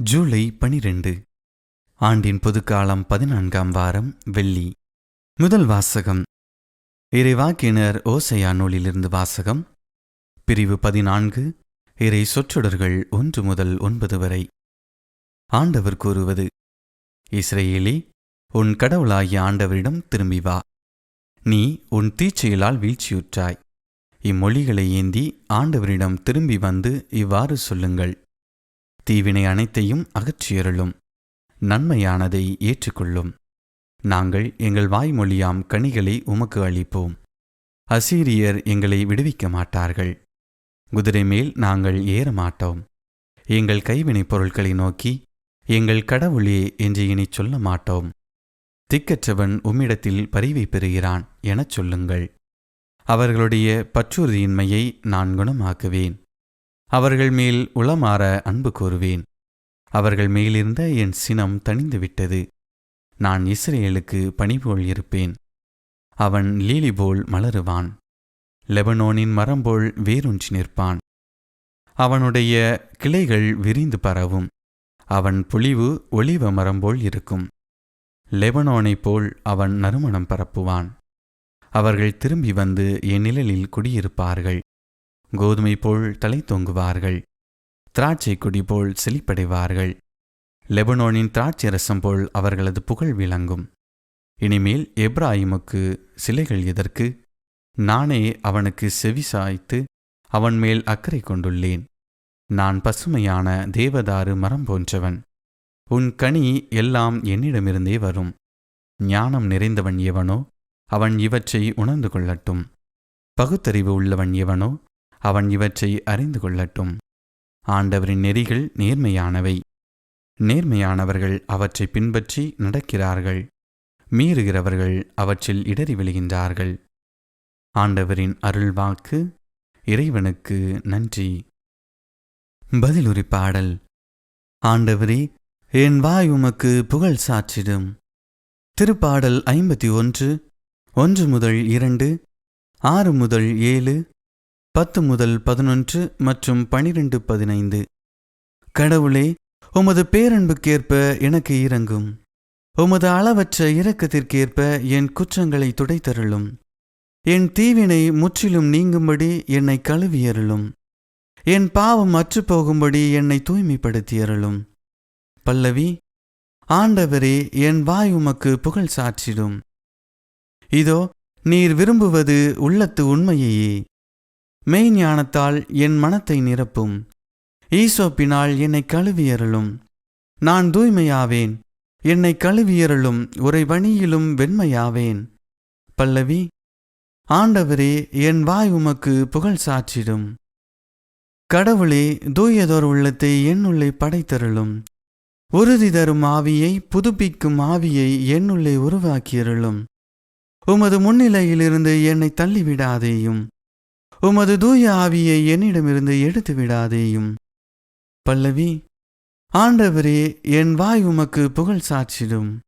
ஜூலை பனிரெண்டு ஆண்டின் பொதுக்காலம் பதினான்காம் வாரம் வெள்ளி. முதல் வாசகம். இறைவாக்கினர் ஓசையா நூலிலிருந்து வாசகம். பிரிவு பதினான்கு இறை சொற்றொடர்கள் ஒன்று முதல் ஒன்பது வரை. ஆண்டவர் கூறுவது இஸ்ரேலே உன் கடவுளாகிய ஆண்டவரிடம் திரும்பி வா. நீ உன் தீச்செயலால் வீழ்ச்சியுற்றாய். இம்மொழிகளை ஏந்தி ஆண்டவரிடம் திரும்பி வந்து இவ்வாறு சொல்லுங்கள். தீவினை அனைத்தையும் அகற்றியருளும். நன்மையானதை ஏற்றுக்கொள்ளும். நாங்கள் எங்கள் வாய்மொழியாம் கனிகளை உமக்கு அளிப்போம். அசீரியர் எங்களை விடுவிக்க மாட்டார்கள். குதிரை மேல் நாங்கள் ஏற மாட்டோம் எங்கள் கைவினைப் பொருட்களை நோக்கி எங்கள் கடவுளே என்று இனி சொல்ல மாட்டோம். திக்கற்றவன் உம்மிடத்தில் பரிவை பெறுகிறான் எனச் சொல்லுங்கள். அவர்களுடைய பற்றுறுதியின்மையை நான் குணமாக்குவேன். அவர்கள் மேல் உளமாற அன்பு கூறுவேன் அவர்கள் மேலிருந்த என் சினம் தணிந்துவிட்டது. நான் இஸ்ரேலுக்கு பணிபோல் இருப்பேன். அவன் லீலி போல் மலருவான். லெபனோனின் மரம்போல் வேரூன்றி நிற்பான். அவனுடைய கிளைகள் விரிந்து பரவும். அவன் பொலிவு ஒளிவ மரம்போல் இருக்கும். லெபனோனைப் போல் அவன் நறுமணம் பரப்புவான். அவர்கள் திரும்பி வந்து என் நிழலில் குடியிருப்பார்கள். கோதுமை போல் தலை தொங்குவார்கள். திராட்சை கொடி போல் செழிப்படைவார்கள். லெபனோனின் திராட்சை ரசம் போல் அவர்களது புகழ் விளங்கும். இனிமேல் எப்ராயிமுக்கு சிலைகள் எதற்கு? நானே அவனுக்கு செவி சாய்த்து அவன் மேல் அக்கறை கொண்டுள்ளேன். நான் பசுமையான தேவதாரு மரம் போன்றவன். உன் கனி எல்லாம் என்னிடமிருந்தே வரும். ஞானம் நிறைந்தவன் எவனோ அவன் இவற்றை உணர்ந்து கொள்ளட்டும். பகுத்தறிவு உள்ளவன் எவனோ அவன் இவற்றை அறிந்து கொள்ளட்டும். ஆண்டவரின் நெறிகள் நேர்மையானவை. நேர்மையானவர்கள் அவற்றை பின்பற்றி நடக்கிறார்கள். மீறுகிறவர்கள் அவற்றில் இடறி விழுகின்றார்கள். ஆண்டவரின் அருள்வாக்கு இறைவனுக்கு நன்றி. பதிலுரி பாடல் ஆண்டவரே என் வாய் உமக்கு புகழ் சாற்றிடும். திருப்பாடல் ஐம்பத்தி ஒன்று ஒன்று முதல் இரண்டு ஆறு முதல் ஏழு பத்து முதல் பதினொன்று மற்றும் பனிரெண்டு பதினைந்து. கடவுளே உமது பேரன்புக்கேற்ப எனக்கு இறங்கும் உமது அளவற்ற இரக்கத்திற்கேற்ப என் குற்றங்களை துடைத்தருளும். என் தீவினை முற்றிலும் நீங்கும்படி என்னை கழுவியருளும். என் பாவம் அற்றுப்போகும்படி என்னை தூய்மைப்படுத்தியருளும். பல்லவி ஆண்டவரே என் வாய் உமக்கு புகழ் சாற்றிடும். இதோ நீர் விரும்புவது உள்ளத்து உண்மையையே. மெய் ஞானத்தால் என் மனத்தை நிரப்பும். ஈசோப்பினால் என்னை கழுவியருளும். நான் தூய்மையாவேன். என்னை கழுவியருளும். உரை வணியிலும் வெண்மையாவேன். பல்லவி ஆண்டவரே என் வாய் உமக்கு புகழ் சாற்றிடும். கடவுளே தூயதோர் உள்ளத்தை என்னுள்ளே படைத்தருளும். உறுதி தரும் ஆவியை புதுப்பிக்கும் ஆவியை என்னுள்ளே உருவாக்கியருளும். உமது முன்னிலையிலிருந்து என்னை தள்ளிவிடாதேயும். உமது தூய ஆவியை என்னிடமிருந்து எடுத்து விடாதேயும். பல்லவி ஆண்டவரே என் வாய் உமக்கு புகழ் சாட்சிடும்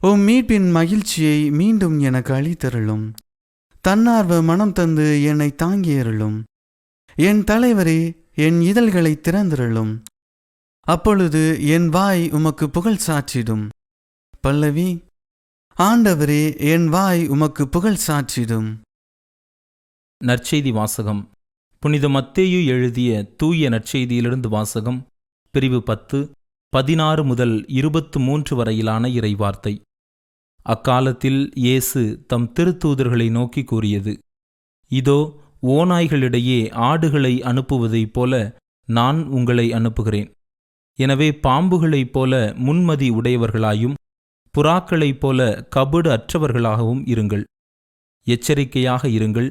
உம் மீட்பின் மகிழ்ச்சியை மீண்டும் எனக்கு அளித்தருளும். தன்னார்வ மனம் தந்து என்னை தாங்கியருளும். என் தலைவரே என் இதழ்களை திறந்திருளும். அப்பொழுது என் வாய் உமக்கு புகழ் சாற்றிடும். பல்லவி ஆண்டவரே என் வாய் உமக்கு புகழ் சாற்றிடும். நற்செய்தி வாசகம். புனித மத்தேயு எழுதிய தூய நற்செய்தியிலிருந்து வாசகம் பிரிவு பத்து பதினாறு முதல் இருபத்து மூன்று வரையிலான இறைவார்த்தை. அக்காலத்தில் இயேசு தம் திருத்தூதர்களை நோக்கி கூறியது இதோ ஓநாய்களிடையே ஆடுகளை அனுப்புவதைப் போல நான் உங்களை அனுப்புகிறேன். எனவே பாம்புகளைப் போல முன்மதி உடையவர்களாயும் புறாக்களைப் போல கபடு அற்றவர்களாகவும் இருங்கள். எச்சரிக்கையாக இருங்கள்.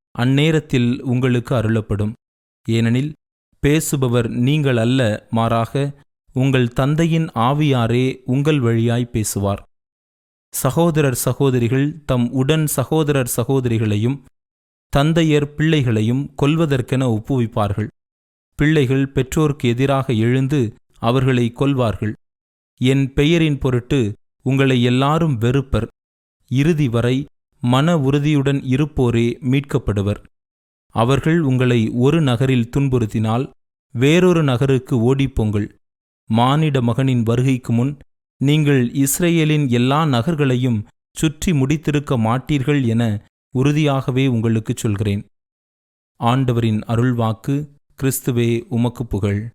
அந்நேரத்தில் உங்களுக்கு அருளப்படும். ஏனெனில் பேசுபவர் நீங்கள் அல்ல மாறாக உங்கள் தந்தையின் ஆவியாரே உங்கள் வழியாய் பேசுவார். சகோதரர் சகோதரிகள் தம் உடன் சகோதரர் சகோதரிகளையும் தந்தையர் பிள்ளைகளையும் கொல்வதற்கென ஒப்புவிப்பார்கள். பிள்ளைகள் பெற்றோர்க்கு எதிராக எழுந்து அவர்களை கொல்வார்கள். என் பெயரின் பொருட்டு உங்களை எல்லாரும் வெறுப்பர். இறுதி வரை மன உறுதியுடன் இருப்போரே மீட்கப்படுவர். அவர்கள் உங்களை ஒரு நகரில் துன்புறுத்தினால் வேறொரு நகருக்கு ஓடிப்போங்கள் மானிட மகனின் வருகைக்கு முன் நீங்கள் இஸ்ரேலின் எல்லா நகர்களையும் சுற்றி முடித்திருக்க மாட்டீர்கள் என உறுதியாகவே உங்களுக்குச் சொல்கிறேன். ஆண்டவரின் அருள்வாக்கு கிறிஸ்துவே உமக்கு புகழ்.